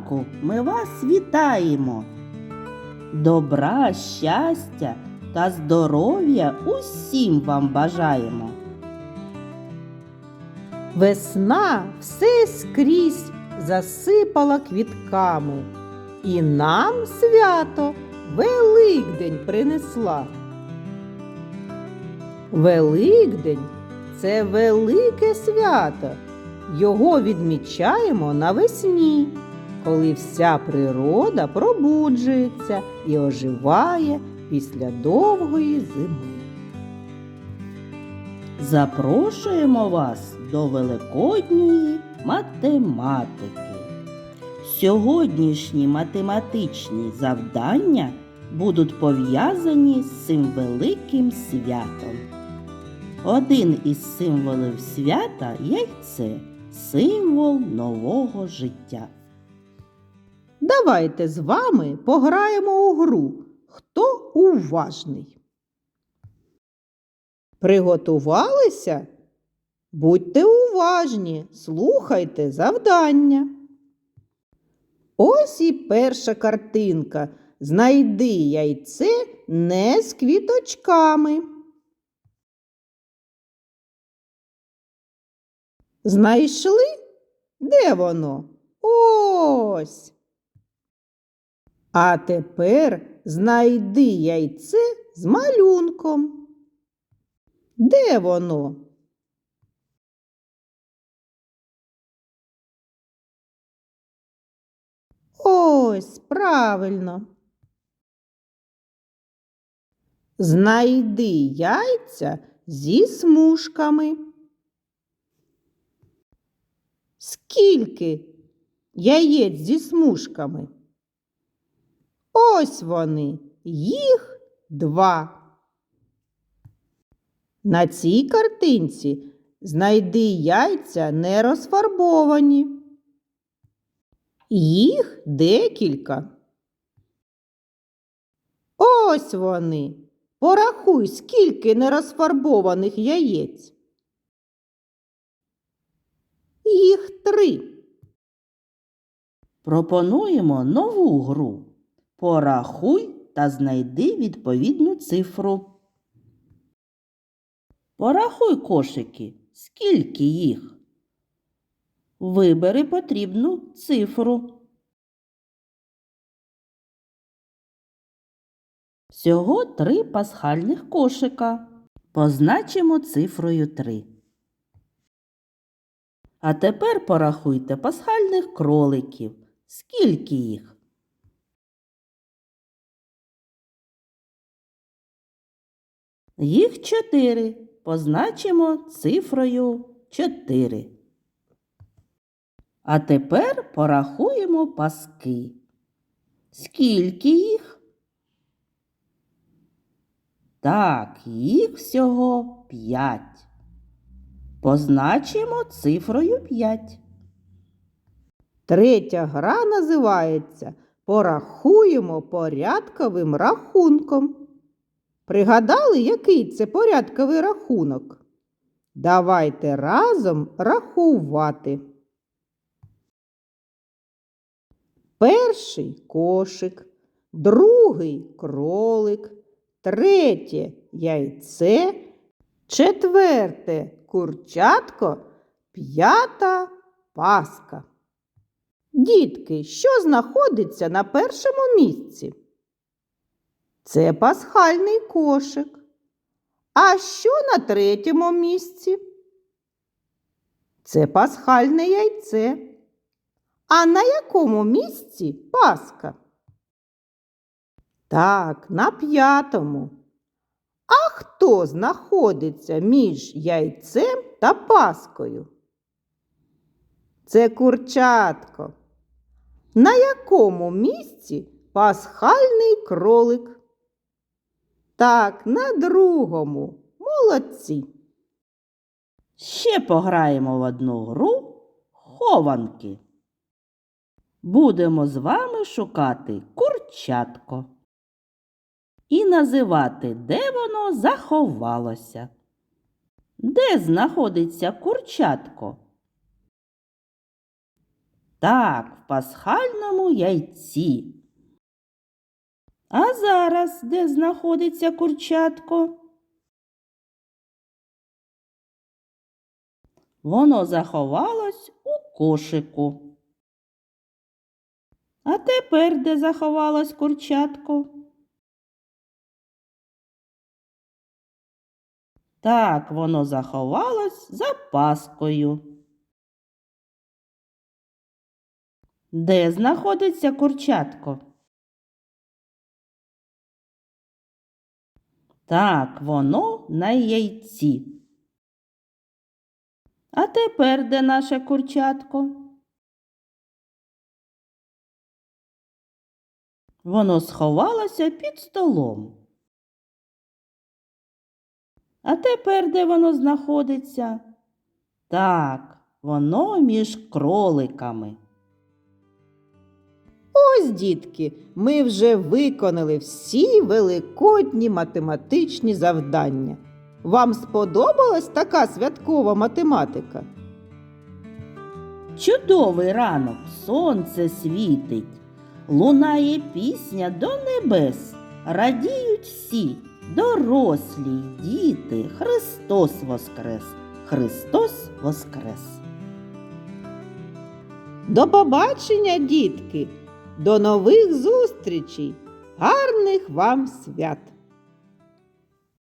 ранку ми вас вітаємо. Добра, щастя та здоров'я усім вам бажаємо. Весна все скрізь засипала квітками, і нам свято Великдень принесла. Великдень це велике свято. Його відмічаємо навесні, коли вся природа пробуджується і оживає після довгої зими. Запрошуємо вас до великодньої математики. Сьогоднішні математичні завдання будуть пов'язані з цим великим святом. Один із символів свята яйце, символ нового життя. Давайте з вами пограємо у гру. Хто уважний? Приготувалися? Будьте уважні, слухайте завдання. Ось і перша картинка. Знайди яйце не з квіточками. Знайшли? Де воно? Ось. А тепер знайди яйце з малюнком. Де воно? Ось, правильно. Знайди яйця зі смужками. Скільки яєць зі смужками? Ось вони, їх два. На цій картинці знайди яйця не розфарбовані. Їх декілька. Ось вони. Порахуй, скільки нерозфарбованих яєць. Їх три. Пропонуємо нову гру. Порахуй та знайди відповідну цифру. Порахуй кошики, скільки їх. Вибери потрібну цифру. Всього три пасхальних кошика. Позначимо цифрою 3. А тепер порахуйте пасхальних кроликів. Скільки їх? Їх чотири. Позначимо цифрою 4. А тепер порахуємо паски. Скільки їх? Так, їх всього 5. Позначимо цифрою 5. Третя гра називається Порахуємо порядковим рахунком. Пригадали, який це порядковий рахунок? Давайте разом рахувати. Перший кошик, другий кролик, третє яйце, четверте курчатко, п'ята паска. Дітки, що знаходиться на першому місці? Це пасхальний кошик. А що на третьому місці? Це пасхальне яйце. А на якому місці паска? Так, на п'ятому. А хто знаходиться між яйцем та паскою? Це курчатко. На якому місці пасхальний кролик? Так, на другому. Молодці. Ще пограємо в одну гру хованки. Будемо з вами шукати курчатко і називати, де воно заховалося. Де знаходиться курчатко? Так, в пасхальному яйці. А зараз де знаходиться курчатко? Воно заховалось у кошику. А тепер де заховалось курчатко? Так, воно заховалось за паскою. Де знаходиться курчатко? Так, воно на яйці. А тепер де наше курчатко? Воно сховалося під столом. А тепер де воно знаходиться? Так, воно між кроликами. Ось, дітки, ми вже виконали всі великодні математичні завдання. Вам сподобалась така святкова математика? Чудовий ранок, сонце світить, лунає пісня до небес, радіють всі, дорослі, діти, Христос Воскрес, Христос Воскрес. До побачення, дітки! До нових зустрічей! Гарних вам свят!